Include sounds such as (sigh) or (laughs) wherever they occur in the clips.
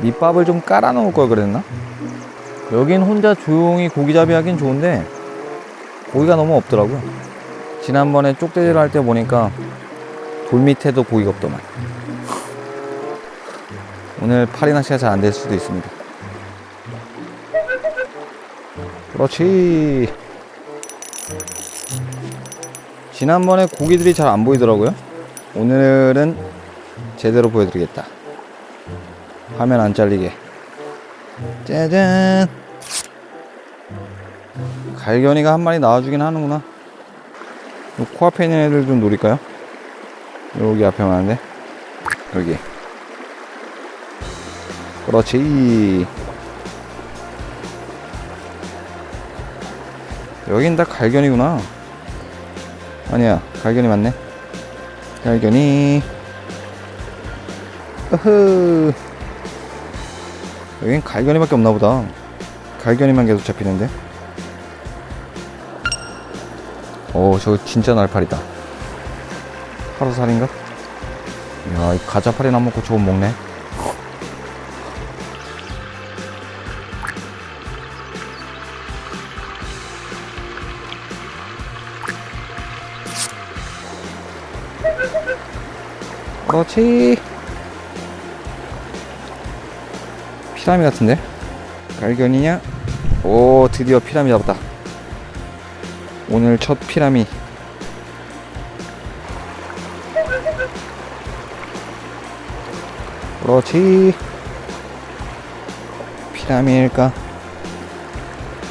밑밥을 좀 깔아 놓을 걸 그랬나? 여긴 혼자 조용히 고기잡이 하긴 좋은데 고기가 너무 없더라고요. 지난번에 쪽대지를 할 때 보니까 돌 밑에도 고기가 없더만. 오늘 파리 낚시가 잘 안 될 수도 있습니다. 그렇지. 지난번에 고기들이 잘 안 보이더라고요. 오늘은 제대로 보여드리겠다. 화면 안 잘리게. 짜잔. 갈견이가 한 마리 나와주긴 하는구나. 요 코앞에 있는 애들 좀 노릴까요? 여기 앞에 많은데. 여기. 그렇지. 여긴 다 갈견이구나. 아니야, 갈견이 맞네. 갈견이. 으흐. 여긴 갈견이밖에 없나 보다. 갈견이만 계속 잡히는데. 오, 저거 진짜 날파리다. 하루살인가? 야, 이 가자파리 나 먹고 저거 먹네. 그렇지. 피라미 같은데? 갈견이냐? 오, 드디어 피라미 잡았다. 오늘 첫 피라미. 그렇지. 피라미일까?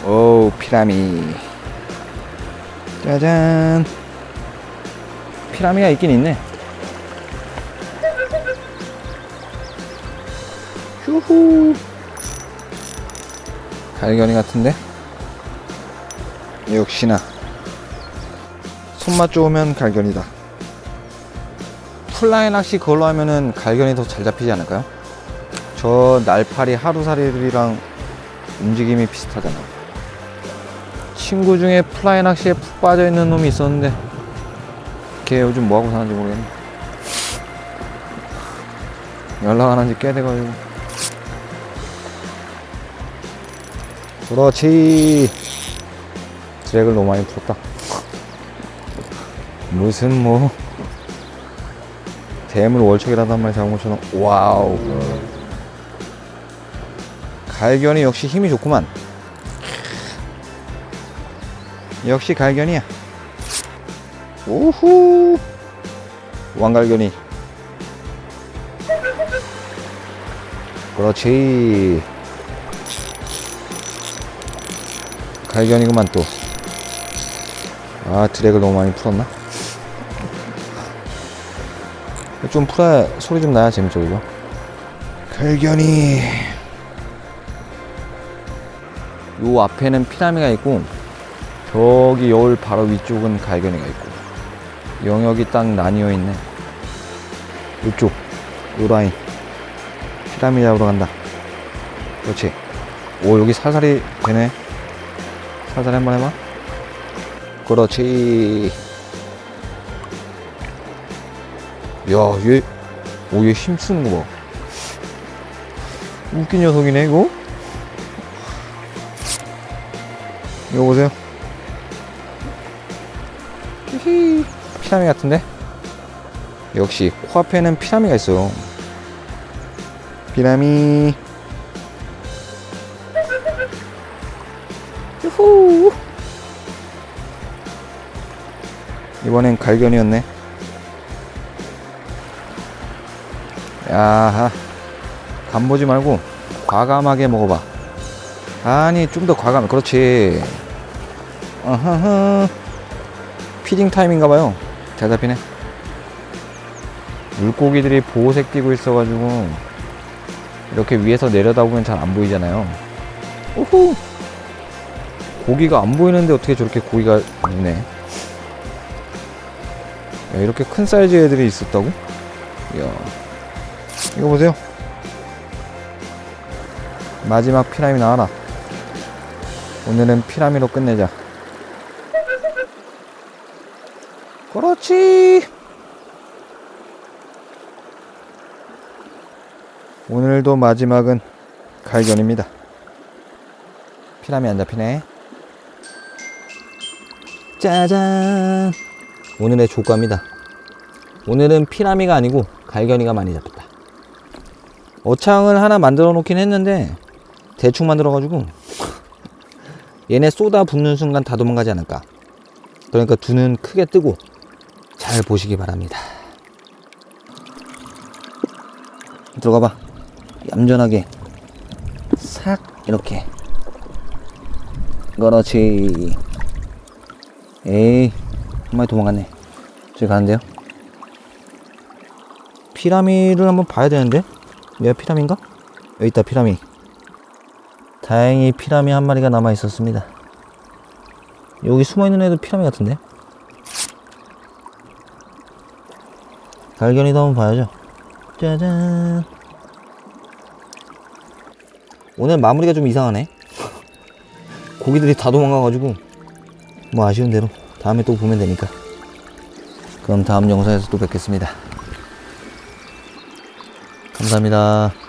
오, 피라미. 짜잔. 피라미가 있긴 있네. 휴후. 갈견이 같은데? 역시나. 손맛 좋으면 갈견이다. 플라이 낚시 그걸로 하면은 갈견이 더 잘 잡히지 않을까요? 저 날파리 하루살이들이랑 움직임이 비슷하잖아. 친구 중에 플라이 낚시에 푹 빠져 있는 놈이 있었는데 걔 요즘 뭐 하고 사는지 모르겠네. 연락 안 한 지 꽤 돼가지고. 그렇지. 드랙을 너무 많이 풀었다. 무슨 뭐 댐을 월척이라도 한 마리 잡아놓고는 와우. 갈견이 역시 힘이 좋구만. 역시 갈견이야. 우후. 왕갈견이. 그렇지. 갈견이구만 또. 아 드랙을 너무 많이 풀었나? 좀 풀어야 소리 좀 나야 재밌죠 이거. 갈견이. 요 앞에는 피라미가 있고 저기 여울 바로 위쪽은 갈견이가 있고 영역이 딱 나뉘어 있네. 이쪽 요 라인 피라미 잡으러 간다. 그렇지. 오 여기 살살이 되네. 살살 한번 해봐. 그렇지. 야, 얘, 오, 얘 힘쓰는 거 봐. 웃긴 녀석이네, 이거? 이거 보세요. 히히. 피라미 같은데? 역시, 코앞에는 피라미가 있어요. 피라미. 유후. 이번엔 갈견이었네. 야하. 간 보지 말고 과감하게 먹어봐. 아니, 좀 더 과감. 그렇지. 어허허. 피딩 타임인가봐요. 잘 잡히네. 물고기들이 보호색 띄고 있어가지고 이렇게 위에서 내려다보면 잘 안 보이잖아요. 오호. 고기가 안 보이는데 어떻게 저렇게 고기가 있네. 야, 이렇게 큰 사이즈 애들이 있었다고? 이야. 이거 보세요. 마지막 피라미 나와라. 오늘은 피라미로 끝내자. 그렇지. 오늘도 마지막은 갈견입니다. 피라미 안 잡히네. 짜잔! 오늘의 조과입니다. 오늘은 피라미가 아니고 갈견이가 많이 잡혔다. 어창을 하나 만들어 놓긴 했는데 대충 만들어 가지고 (laughs) 얘네 쏟아 붓는 순간 다 도망가지 않을까. 그러니까 두 눈 크게 뜨고 잘 보시기 바랍니다. 들어가 봐. 얌전하게 싹 이렇게. 그렇지. 에이, 한 마리 도망갔네. 저기 가는데요? 피라미를 한번 봐야 되는데? 얘가 피라미인가? 여기 있다, 피라미. 다행히 피라미 한 마리가 남아 있었습니다. 여기 숨어 있는 애도 피라미 같은데? 갈견이도 한번 봐야죠. 짜잔. 오늘 마무리가 좀 이상하네. (laughs) 고기들이 다 도망가가지고 뭐 아쉬운 대로 다음에 또 보면 되니까. 그럼 다음 영상에서 또 뵙겠습니다. 감사합니다.